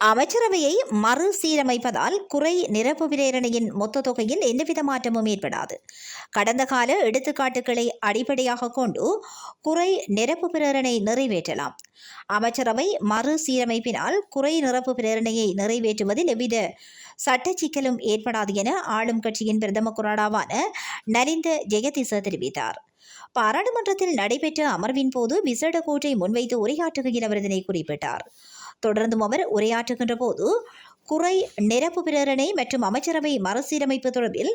அமைச்சரவையை மறுசீரமைப்பதால் குறை நிரப்பு பிரேரணையின் மொத்த தொகையில் எந்தவித மாற்றமும் ஏற்படாது. கடந்த கால எடுத்துக்காட்டுகளை அடிப்படையாக கொண்டு குறை நிரப்பு பிரேரணை நிறைவேற்றலாம். அமைச்சரவை மறுசீரமைப்பினால் குறை நிரப்பு பிரேரணையை நிறைவேற்றுவதில் எவ்வித சட்ட சிக்கலும் ஏற்படாது என ஆளும் கட்சியின் பிரதம குராடாவான நலிந்த ஜெயதிச தெரிவித்தார். பாராளுமன்றத்தில் நடைபெற்ற அமர்வின் போது விசேட கோட்டை முன்வைத்து உரையாற்றுகையில் அவர் இதனை குறிப்பிட்டார். தொடர்ந்தும் அவர் உரையாற்றுகின்ற போது குறை நிரப்பு பிரேரணை மற்றும் அமைச்சரவை மறுசீரமைப்பு தொடர்பில்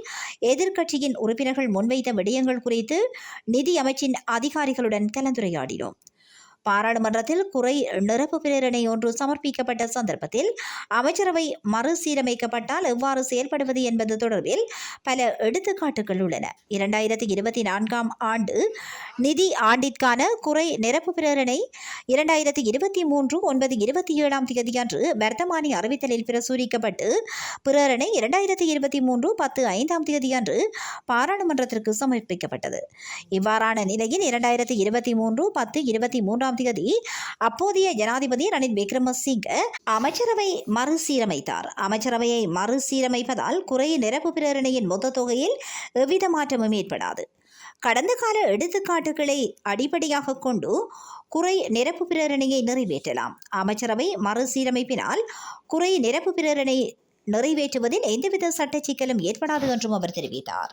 எதிர்க்கட்சியின் உறுப்பினர்கள் முன்வைத்த விடயங்கள் குறித்து நிதி அமைச்சின் அதிகாரிகளுடன் கலந்துரையாடினோம். பாராளுமன்றத்தில் குறை நிரப்பு பிரேரணை ஒன்று சமர்ப்பிக்கப்பட்ட சந்தர்ப்பத்தில் அமைச்சரவை மறுசீரமைக்கப்பட்டால் எவ்வாறு செயல்படுவது என்பது தொடர்பில் பல எடுத்துக்காட்டுகள் உள்ளன. இரண்டாயிரத்தி இருபத்தி நான்காம் ஆண்டு நிதி ஆண்டிற்கான குறை நிரப்பு பிரேரணை இரண்டாயிரத்தி இருபத்தி மூன்று ஒன்பது இருபத்தி ஏழாம் தேதியன்று வர்த்தமானி அறிவித்தலில் பிரசுரிக்கப்பட்டு பிரேரணை இரண்டாயிரத்தி இருபத்தி மூன்று பத்து ஐந்தாம் தேதியன்று பாராளுமன்றத்திற்கு சமர்ப்பிக்கப்பட்டது. இவ்வாறான நிலையில் இரண்டாயிரத்தி இருபத்தி மூன்று பத்து இருபத்தி மூன்றாம் தேதி அப்போதைய ஜனாதிபதி ரணில் விக்ரமசிங்க அமைச்சரவை மறுசீரமைத்தார். அமைச்சரவையை மறுசீரமைப்பதால் குறை நிரப்பு பிரேரணையின் மொத்த தொகையில் எவ்வித மாற்றமும் ஏற்படாது. கடந்த கால எடுத்துக்காட்டுகளை அடிப்படையாக கொண்டு குறை நிரப்பு பிரேரணையை நிறைவேற்றலாம். அமைச்சரவை மறுசீரமைப்பினால் குறை நிரப்பு பிரேரணை நிறைவேற்றுவதில் எந்தவித சட்ட சிக்கலும் ஏற்படாது என்றும் அவர் தெரிவித்தார்.